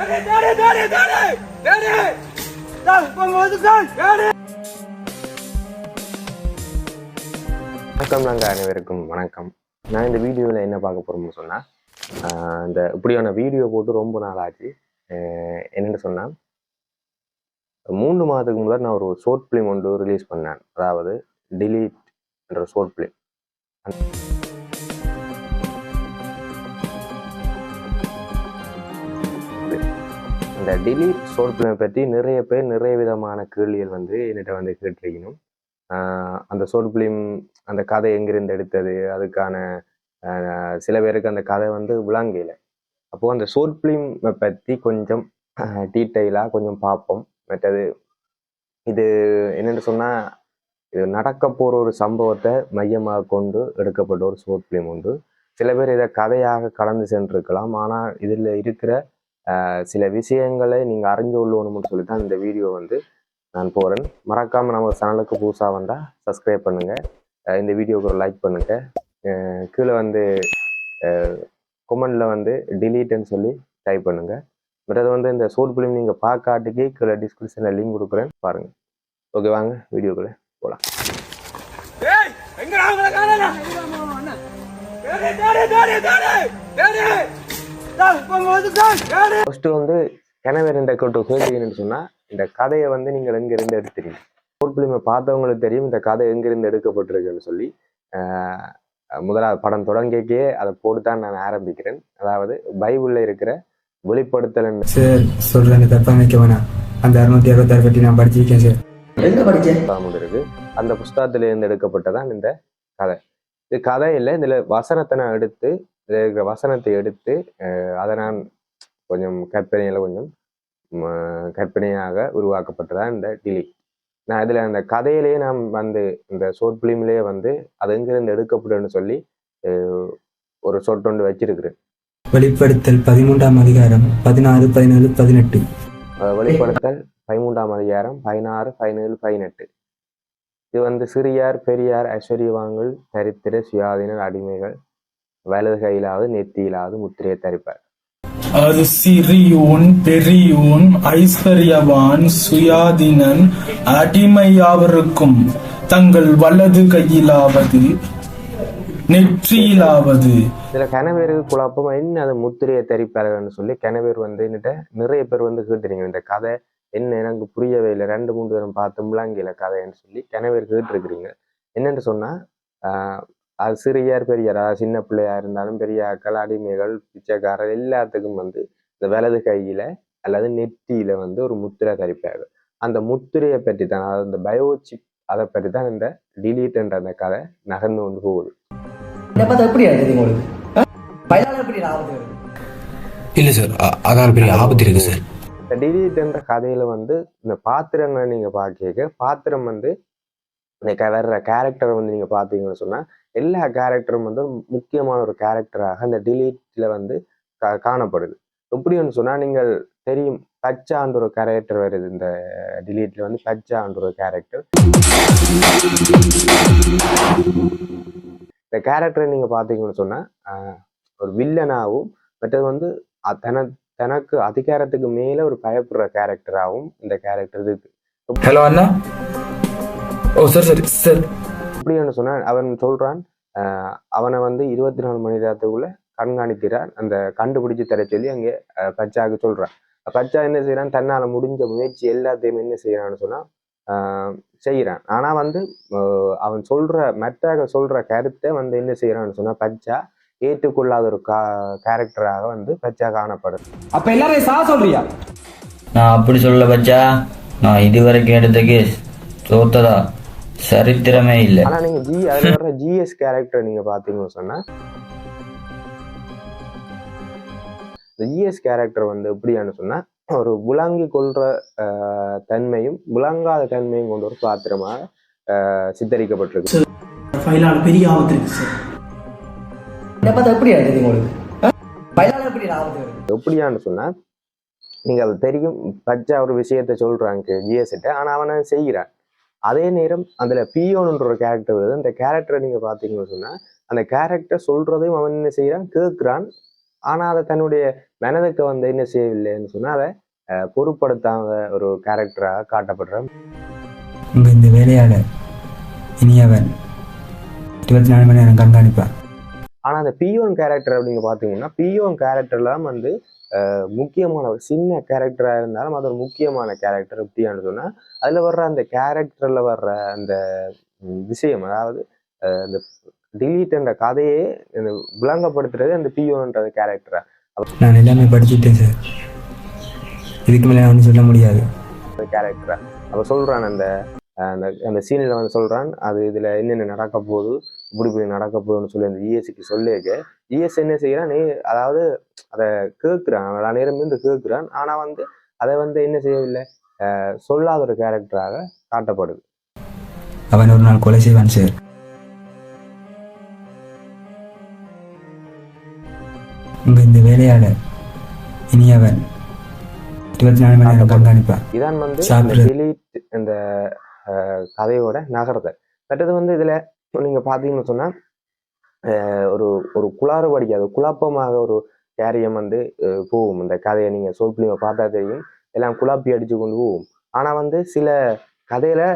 வணக்கம் நாங்கள் அனைவருக்கும் வணக்கம். நான் இந்த வீடியோவில் என்ன பார்க்க போகிறோம்னு சொன்னால் இந்த இப்படியான வீடியோ போட்டு ரொம்ப நாள் ஆச்சு. என்னென்னு சொன்னால் மூணு மாதத்துக்கு முதல் நான் ஒரு ஷோர்ட் ஃபிலிம் ஒன்று ரிலீஸ் பண்ணேன். அதாவது டிலீட் என்ற ஷோர்ட் ஃபிலிம் அந்த டிலீட் ஃபிலிமை பற்றி நிறைய பேர் நிறைய விதமான கேள்விகள் வந்து என்னிட்ட வந்து கேட்டிருக்கணும். அந்த ஷார்ட் ஃபிலிம் அந்த கதை எங்கிருந்து எடுத்தது? அதுக்கான சில பேருக்கு அந்த கதை வந்து விளங்கல. அப்போது அந்த ஷார்ட் ஃபிலிம் பற்றி கொஞ்சம் டீட்டெயிலாக கொஞ்சம் பார்ப்போம். மற்றது இது என்னென்னு சொன்னால் இது நடக்க போகிற ஒரு சம்பவத்தை மையமாக கொண்டு எடுக்கப்பட்ட ஒரு ஷார்ட் ஃபிலிம் உண்டு. சில பேர் இதை கதையாக கடந்து சென்றிருக்கலாம். ஆனால் இதில் இருக்கிற சில விஷயங்களை நீங்கள் அறிஞ்சு கொள்ளணும்னு சொல்லி தான் இந்த வீடியோ வந்து நான் போகிறேன் மறக்காமல் நம்ம சேனலுக்கு புதுசாக வந்தால் சப்ஸ்கிரைப் பண்ணுங்கள் இந்த வீடியோக்கு ஒரு லைக் பண்ணுங்கள் கீழே வந்து கொமெண்டில் வந்து டிலீட்னு சொல்லி டைப் பண்ணுங்கள் பட் அது வந்து இந்த ஷோர்ட் ஃபிலிம் நீங்கள் பார்க்காட்டுக்கே கீழே டிஸ்கிரிப்ஷனில் லிங்க் கொடுக்குறேன் பாருங்கள் ஓகே வாங்க வீடியோக்குள்ளே போகலாம் எங்க ஃபஸ்ட்டு வந்து கனவே ரெண்ட கூட்டு கேட்டீங்கன்னு சொன்னால் இந்த கதையை வந்து நீங்கள் எங்கேருந்து எடுத்துறீங்க ஃபிலிமை பார்த்தவங்களுக்கு தெரியும் இந்த கதை எங்கேருந்து எடுக்கப்பட்டிருக்குன்னு சொல்லி ஆஹ் முதலாவது படம் தொடங்கிக்கே அதை போட்டு தான் நான் ஆரம்பிக்கிறேன். அதாவது பைபிளில் இருக்கிற வெளிப்படுத்தல் சார் சொல்றேன் தப்பா நினைக்க வேணாம். அந்த அறுநூத்தி அறுபத்தாறு பற்றி நான் படிச்சிருக்கேன் சார். எங்க படிச்சேன்? இருக்கு. அந்த புஸ்தகத்திலிருந்து எடுக்கப்பட்டதான் இந்த கதை. இது கதை இல்லை இதில் வசனத்தை நான் எடுத்து இதில் இருக்கிற வசனத்தை எடுத்து அதை நான் கொஞ்சம் கற்பனையில் கொஞ்சம் கற்பனையாக உருவாக்கப்பட்டதான் இந்த டிலி நான் இதில் அந்த கதையிலேயே நான் வந்து இந்த ஷோர்ட் ஃபிலிம்லேயே வந்து அது எங்கிருந்து எடுக்கப்படுன்னு சொல்லி ஒரு சொட்டொண்டு வச்சிருக்கிறேன். வெளிப்படுத்தல் பதிமூன்றாம் அதிகாரம் பதினாறு பதினேழு பதினெட்டு. வெளிப்படுத்தல் பதிமூன்றாம் அதிகாரம் பதினாறு பதினேழு பதினெட்டு. இது வந்து சிறியார் பெரியார் ஐஸ்வர்யவான்கள் தரித்திர சுயாதீனர் அடிமைகள் வலது கையிலாவது நெத்தியிலாவது முத்திரையை தரிப்பார். அது சிறியோன் பெரியோன் ஐஸ்வர்யவான் சுயாதீனன் அடிமையாவருக்கும் தங்கள் வலது கையிலாவது நெற்றியிலாவது. இதுல கணவருக்கு குழப்பம் என்ன அது முத்திரையை தரிப்பார்கள்னு சொல்லி கணவர் வந்து என்கிட்ட நிறைய பேர் வந்து கேட்டுறீங்க இந்த கதை என்ன எனக்கு புரியவே இல்லை. ரெண்டு மூணு பேரும் பார்த்து முழங்கில கதைன்னு சொல்லி கணவர் கேட்டிருக்கிறீங்க. என்னன்னு சொன்னா ஆஹ் அது சிறியார் பெரியார்? அதாவது சின்ன பிள்ளையா இருந்தாலும் பெரியாக்கள் அடிமைகள் பிச்சைக்காரர் எல்லாத்துக்கும் வந்து இந்த வலது கையில அல்லது நெற்றியில வந்து ஒரு முத்திரை தரிப்பாங்க அந்த முத்திரையை பற்றி தான் அதாவது இந்த பயோசிப் அதை பற்றி தான் இந்த டிலீட்ன்ற அந்த கதை நகர்ந்து கொண்டு போகுது. எப்படி இல்லை சார் அதான் பெரிய ஆபத்து இருக்கு சார். இந்த டிலீட்ன்ற கதையில வந்து இந்த பாத்திரங்களை நீங்க பார்க்க பாத்திரம் வந்து இந்த க- வர்ற கேரக்டரை வந்து நீங்கள் பார்த்தீங்கன்னு சொன்னால் எல்லா கேரக்டரும் வந்து முக்கியமான ஒரு கேரக்டராக அந்த டிலீட்டில் வந்து கா- காணப்படுது. எப்படின்னு சொன்னால் நீங்கள் தெரியும் பச்சான்ற ஒரு கேரக்டர் வருது இந்த டிலீட்டில் வந்து பச்சான்ற ஒரு கேரக்டர் இந்த கேரக்டரை நீங்கள் பார்த்தீங்கன்னு சொன்னால் ஒரு வில்லனாகவும் மற்றது வந்து தன தனக்கு அதிகாரத்துக்கு மேலே ஒரு பயப்படுற கேரக்டராகவும் இந்த கேரக்டர் இருக்குது ஹலோ அண்ணா. ஓ சார் சார் சார். எப்படின்னு சொன்னா அவன் சொல்றான் ஆஹ் அவனை வந்து இருபத்தி நாலு மணி நேரத்துக்குள்ள கண்காணிக்கிறான் அந்த கண்டுபிடிச்சு தர சொல்லி அங்கே பச்சாவுக்கு சொல்றான். பச்சா என்ன செய்யறான் தன்னால முடிஞ்ச முயற்சி எல்லாத்தையும் என்ன செய்யறான்னு சொன்னா ஆஹ் செய்யறான் ஆனா வந்து அவன் சொல்ற மற்றாக சொல்ற கருத்தை வந்து என்ன செய்யறான்னு சொன்னா பச்சா ஏற்றுக்கொள்ளாத ஒரு கா கேரக்டராக வந்து பச்சா காணப்படுது அப்ப எல்லாரையும் சா சொல்றியா? நான் அப்படி சொல்ல பச்சா நான் இதுவரைக்கும் எடுத்த கேஸ் தோத்ததா? சரித்திரமே இல்லை. ஆனா நீங்க ஜி அதுல வர்ற ஜிஎஸ் கேரக்டர் நீங்க பாத்தீங்கன்னு சொன்னா இந்த ஜிஎஸ் கேரக்டர் வந்து எப்படியான்னு சொன்னா ஒரு புலங்கி கொள்ற ஆஹ், தன்மையும் புலங்காத தன்மையும் கொண்ட ஒரு பாத்திரமாக ஆஹ், சித்தரிக்கப்பட்டிருக்கு. ஃபைலால பெரிய ஆபத்து இருக்கு சார் என்ன பார்த்தா எப்படி ஆகுது உங்களுக்கு? எப்படி எப்படியான்னு சொன்னா நீங்க அது தெரியும் பச்சா ஒரு விஷயத்த சொல்றாங்க ஜிஎஸ் கிட்ட ஆனா அவனை செய்கிறான். அதே நேரம் அதுல பியோன்ற ஒரு கேரக்டர் வருது. அந்த கேரக்டரை நீங்க பாத்தீங்கன்னு சொன்னா அந்த கேரக்டர் சொல்றதையும் அவன் என்ன செய்யறான் கேட்கிறான். ஆனா அதை தன்னுடைய மனதுக்கு வந்து என்ன செய்யவில்லைன்னு சொன்னா அதை பொருட்படுத்தாத ஒரு கேரக்டராக காட்டப்படுற உங்க இந்த வேலையால இனி அவன் இருபத்தி நாலு மணி நேரம் கண்காணிப்பான். ஆனா அந்த பியோன் கேரக்டர் அப்படிங்க பாத்தீங்கன்னா பியோன் கேரக்டர்லாம் வந்து முக்கியமான ஒரு சின்ன கேரக்டரா இருந்தாலும் அது ஒரு முக்கியமான கேரக்டர் எப்படியான்னு சொன்னா அதுல வர்ற அந்த கேரக்டர்ல வர்ற அந்த விஷயம் அதாவது அந்த டிலீட் என்ற கதையே இந்த விளங்கப்படுத்துறது அந்த பியோன்ற கேரக்டரா நான் எல்லாமே படிச்சுட்டேன் சார் இதுக்கு மேலே ஒன்றும் சொல்ல முடியாது. கேரக்டரா அப்ப சொல்றான் அந்த அந்த அந்த சீனில் வந்து சொல்றான் அது இதுல என்னென்ன நடக்க போகுது இப்படி இப்படி நடக்க போகுதுன்னு சொல்லி அந்த இஎஸ்சிக்கு சொல்லியிருக்க. இஎஸ் என்ன செய்யறான் நீ அதாவது அதை கேட்குறான் அவன் நேரம் இருந்து கேட்குறான் ஆனா வந்து அதை வந்து என்ன செய்யவில்லை? சொல்லாத ஒரு கேரக்டராக காட்டப்படுது. அவன் ஒரு நாள் கொலை செய்வான் சார் உங்க இந்த வேலையால இனி அவன் இருபத்தி நாலு மணி நேரம் கண்காணிப்பான். இதான் வந்து இந்த கதையோட நகரத்தை மற்றது வந்து இதில் நீங்கள் பார்த்தீங்கன்னு சொன்னால் ஒரு ஒரு ஒரு குளாறுபடிக்காது குழப்பமாக ஒரு கேரியம் வந்து போகும். இந்த கதையை நீங்கள் சோப்பிலிங்க பார்த்தா தெரியும். எல்லாம் குழாப்பி அடித்து கொண்டு போகும். ஆனால் வந்து சில கதையில்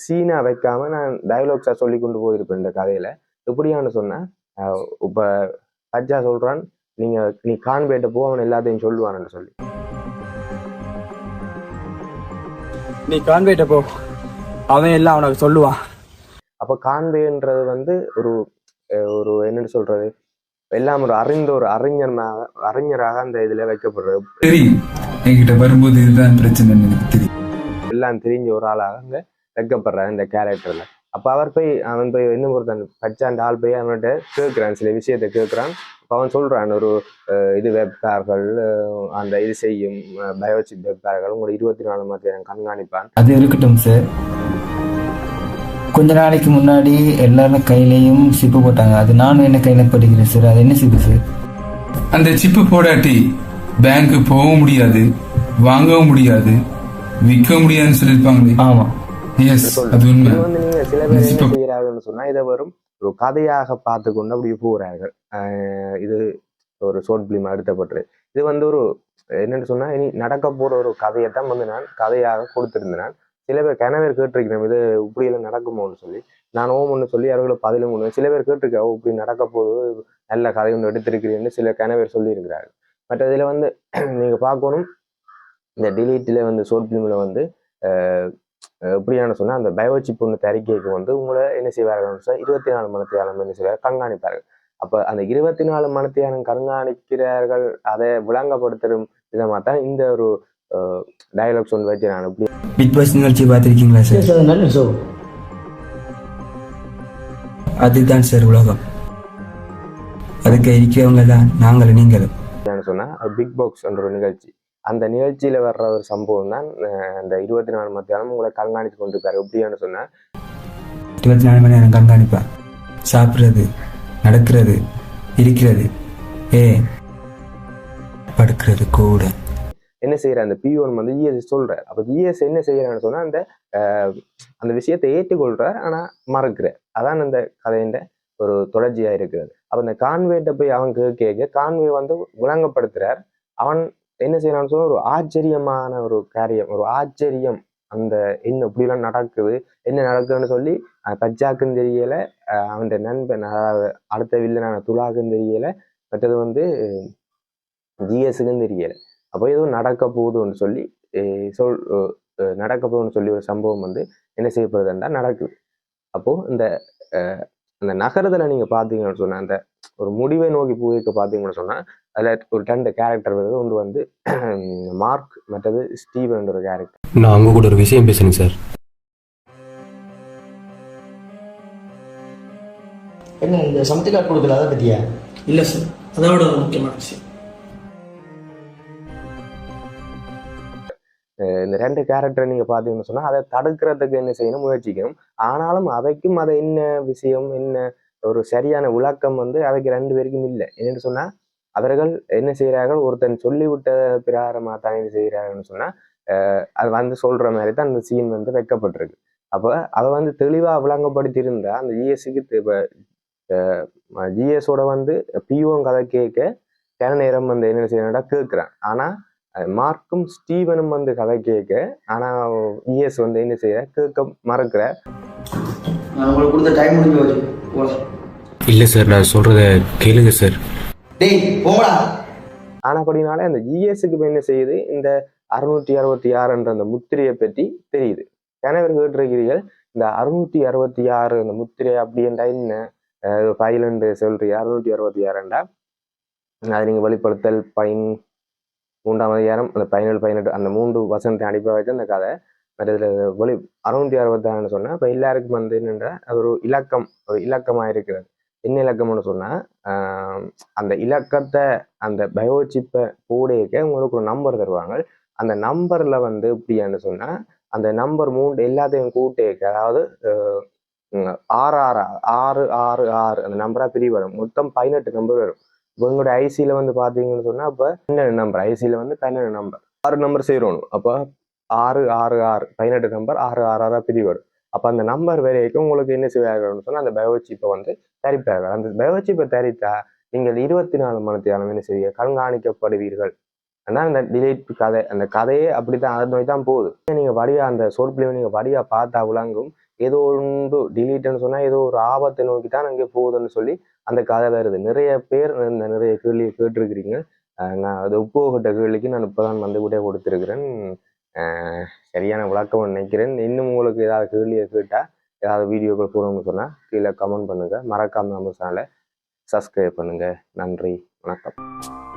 சீனை வைக்காமல் நான் டைலாக்ஸாக சொல்லி கொண்டு போயிருப்பேன் இந்த கதையில். எப்படியான்னு சொன்னேன் இப்போ சஜ்ஜா சொல்கிறான் நீங்கள் நீ கான்பேட்டை போ அவன் எல்லாத்தையும் சொல்லுவான்னு சொல்லி. நீ கான்வேட்டை போ. அவன் எல்லாம் உனக்கு சொல்லுவான். அப்ப கான்வேன்றது வந்து ஒரு ஒரு என்னன்னு சொல்றது? எல்லாம் ஒரு அறிந்த ஒரு அறிஞர்மாக அறிஞராக அந்த இதுல வைக்கப்படுறது. தெரியும். என்கிட்ட வரும்போது இதுதான் பிரச்சனைன்னு எனக்கு தெரியும். எல்லாம் தெரிஞ்ச ஒரு ஆளாக அங்க வைக்கப்படுறாரு இந்த கேரக்டர்ல அப்ப அவர் போய் அவன் போய் என்ன பொறுத்தான் பச்சாண்ட ஆள் போய் அவன்கிட்ட கேட்கிறான். சில விஷயத்தை கேட்கிறான். அவன் சொல்றான் ஒரு இது வெப்கார்கள் அந்த இது செய்யும் பயோசிப் வெப்கார்கள் உங்களோட இருபத்தி நாலு மணி நேரம் கண்காணிப்பான். அது இருக்கட்டும் சார் கொஞ்ச நாளைக்கு முன்னாடி எல்லாரும் கையிலையும் சிப்பு போட்டாங்க. அது நானும் என்ன கையில படிக்கிறேன் சார் அது என்ன சிப்பு சார் அந்த சிப்பு போடாட்டி பேங்க் போகவும் முடியாது வாங்கவும் முடியாது விற்க முடியாதுன்னு சொல்லியிருப்பாங்களே. ஆமா. எஸ் அது உண்மை. சில பேர் என்ன இப்ப- செய்யறாங்கன்னு சொன்னா இதை வெறும் ஒரு கதையாக பார்த்து கொண்டு அப்படியே போகிறார்கள் இது ஒரு ஷோர்ட் பிலிம் அடுத்தப்பட்டு இது வந்து ஒரு என்னன்னு சொன்னால் இனி நடக்க போகிற ஒரு கதையை தான் வந்து நான் கதையாக கொடுத்துருந்தேன். நான். சில பேர் கனவேர் கேட்டிருக்கிறேன் இது இப்படியெல்லாம் நடக்குமோன்னு சொல்லி. நான் ஓமன்னு சொல்லி அவர்களும் பதிலும் ஒன்று சில பேர் கேட்டிருக்கா "ஓ, இப்படி நடக்க போது நல்ல கதை ஒன்று எடுத்திருக்கிறேன்னு சில கனவேர் சொல்லியிருக்கிறார்கள். பட் இதில் வந்து நீங்கள் பார்க்கணும் இந்த டிலீட்டில் வந்து ஷோர்ட் ஃபிலிமில் வந்து ஆஹ் எப்படியான சொன்னா அந்த பயோசிப் ஒன்று தறிக்கைக்கு வந்து உங்களை என்ன செய்வார்கள் சார் இருபத்தி நாலு மணத்தியாலம் என்ன செய்வார்கள்? கண்காணிப்பார்கள். அப்ப அந்த இருபத்தி நாலு மணத்தியாலம் கண்காணிக்கிறார்கள் அதை விளங்கப்படுத்தும் விதமாக தான் இந்த ஒரு டயலாக்ஸ் ஒன்று வச்சு நான் எப்படி பிக் பாஸ் நிகழ்ச்சி பார்த்துருக்கீங்களா சார்? சார் நல்ல ஷோ அதுதான் சார் உலகம். அதுக்கு இருக்கிறவங்க தான் நாங்களும் நீங்களும். என்னன்னு சொன்னா பிக் பாக்ஸ் என்ற ஒரு நிகழ்ச்சி. அந்த நிகழ்ச்சியில வர்ற ஒரு சம்பவம் தான் அந்த இருபத்தி நாலு மத்தியானம் உங்களை கண்காணித்து கொண்டிருக்காரு. எப்படின்னு சொன்னா இருபத்தி நாலு மணி நேரம் கண்காணிப்பான் சாப்பிட்றது நடக்கிறது இருக்கிறது ஏ படுக்கிறது கூட. என்ன செய்யற? அந்த பிஓன் வந்து இஎஸ் சொல்றாரு. அப்ப இஎஸ் என்ன செய்யறான்னு சொன்னா அந்த அந்த விஷயத்தை ஏற்றுக்கொள்றார் ஆனா மறக்கிறார். அதான் அந்த கதையின் ஒரு தொடர்ச்சியா இருக்கிறது. அப்ப அந்த கான்வேட்ட போய் அவன் கேட்க கான்வே வந்து விளங்கப்படுத்துறார். அவன் என்ன செய்யலாம்னு சொன்னா ஒரு ஆச்சரியமான ஒரு காரியம் ஒரு ஆச்சரியம். அந்த என்ன இப்படிலாம் நடக்குது என்ன நடக்குதுன்னு சொல்லி அஹ், தெரியல அஹ், அவன் நண்பன் அதாவது அடுத்த வில்லனான துலாக்குன்னு தெரியல மற்றது வந்து ஜிஎஸுக்குன்னு தெரியல. அப்போ ஏதோ நடக்க போகுதுன்னு சொல்லி சொல் நடக்க போகுதுன்னு சொல்லி ஒரு சம்பவம் வந்து என்ன செய்யப்படுதுன்னா நடக்குது. அப்போ இந்த அஹ், அந்த நகரத்துல நீங்க பார்த்தீங்கன்னு சொன்னா அந்த ஒரு முடிவை நோக்கி போய்க்க பார்த்தீங்கன்னு சொன்னா அதுல ஒரு ரெண்டு கேரக்டர் வருது. ஒன்று வந்து மார்க் மற்றது ஸ்டீவன் ஒரு கேரக்டர் நான் உங்க கூட ஒரு விஷயம் பேசணும் சார். என்ன இந்த சமத்தி கார்டு கொடுக்கல அதை பத்தியா? இல்ல சார் அதோட ஒரு முக்கியமான விஷயம். இந்த ரெண்டு கேரக்டர் நீங்க பாத்தீங்கன்னு சொன்னா அதை தடுக்கிறதுக்கு என்ன செய்யணும் முயற்சிக்கணும். ஆனாலும் அவைக்கும் அதை என்ன விஷயம் என்ன ஒரு சரியான விளக்கம் வந்து அவைக்கு ரெண்டு பேருக்கும் இல்லை. என்னன்னு சொன்னா அவர்கள் என்ன செய்கிறார்கள்? ஒருத்தன் சொல்லிவிட்ட பிரகாரமா தான் என்ன செய்கிறார்கள்னு சொன்னா அஹ் அது வந்து சொல்ற மாதிரி தான் அந்த சீன் வந்து வைக்கப்பட்டிருக்கு. அப்போ அதை வந்து தெளிவா விளங்கப்படுத்தி இருந்தா அந்த ஜிஎஸ்சிக்கு ஜிஎஸோட வந்து பிஓன் கதை கேட்க சில நேரம் வந்து என்ன செய்யணும்னா கேட்குறேன். ஆனால் மார்க்கும் ஸ்டீவனும் வந்து கதை கேட்க ஆனால் இஎஸ் வந்து என்ன செய்யற? கேட்க மறக்கிற. நான் உங்களுக்கு கொடுத்த டைம் முடிஞ்சு இல்ல சார் நான் சொல்றத கேளுங்க சார். டேய் போடா. ஆனால் அப்படினாலே அந்த ஜிஎஸ்க்கு என்ன செய்யுது? இந்த அறுநூற்றி அறுபத்தி ஆறுன்ற அந்த முத்திரையை பற்றி தெரியுது. ஏன்னா கேட்டிருக்கிறீர்கள்? இந்த அறுநூற்றி அறுபத்தி ஆறு அந்த முத்திரை அப்படின்றா என்ன? பைலண்டு சொல்றீங்க. அறுநூற்றி அறுபத்தி ஆறுண்டா அது நீங்கள் வெளிப்படுத்தல் பயன் மூன்றாம் அதிகாரம் அந்த பதினேழு பதினெட்டு அந்த மூன்று வசனத்தை அடிப்பா வைத்து அந்த கதை பட் இதில் வெளி அறுநூற்றி அறுபத்தாறுன்னு சொன்னால் இப்போ எல்லாருக்கும் வந்து என்னென்ற அது ஒரு இலக்கம் ஒரு இலக்கமாக இருக்கிறது என்ன இலக்கம்னு சொன்னால் அந்த இலக்கத்தை அந்த பயோசிப்பை போடையக்க உங்களுக்கு ஒரு நம்பர் தருவாங்க. அந்த நம்பரில் வந்து இப்படியான்னு சொன்னால் அந்த நம்பர் மூணு எல்லாத்தையும் கூட்டேக்க அதாவது ஆறு ஆறு ஆறு ஆறு ஆறு அந்த நம்பராக பிரி வரும். மொத்தம் பதினெட்டு நம்பர் வரும். இப்போ உங்களோட ஐசியில் வந்து பார்த்தீங்கன்னு சொன்னால் அப்போ பன்னெண்டு நம்பர் ஐசியில் வந்து பன்னெண்டு நம்பர் ஆறு நம்பர் சேரணும். அப்போ ஆறு ஆறு ஆறு பதினெட்டு நம்பர் ஆறு ஆறு ஆறாக பிரிவடும் அப்போ அந்த நம்பர் வரைக்கும் உங்களுக்கு என்ன செய்வாங்கன்னு சொன்னால் அந்த பயோசிப்பை வந்து தரிப்பார்கள். அந்த பயோசிப்பை தரித்தா நீங்கள் இருபத்தி நாலு மணி நேரம் என்ன செய்ய கண்காணிக்கப்படுவீர்கள். ஆனால் அந்த டிலேட் கதை அந்த கதையே அப்படித்தான் அதை நோக்கி தான் போகுது. நீங்கள் வடியாக அந்த ஷோர்ட் பிளேவை நீங்கள் வடியாக பார்த்தா விளங்கும். ஏதோ ஒன்று டிலீட்னு சொன்னால் ஏதோ ஒரு ஆபத்தை நோக்கி தான் அங்கே போகுதுன்னு சொல்லி அந்த கதை வருது. நிறைய பேர் இந்த நிறைய கேள்வியை கேட்டிருக்கிறீங்க. நான் அது உப்போகிட்ட கேள்விக்கு நான் இப்போ தான் வந்து கூட கொடுத்துருக்கிறேன். சரியான விளக்கம் நினைக்கிறேன். இன்னும் உங்களுக்கு ஏதாவது கேள்வியை கேட்டால் ஏதாவது வீடியோக்கள் போகணும்னு சொன்னால் கீழே கமெண்ட் பண்ணுங்கள் மறக்காமல் நம்ம சேனலை சப்ஸ்கிரைப் பண்ணுங்கள் நன்றி. வணக்கம்.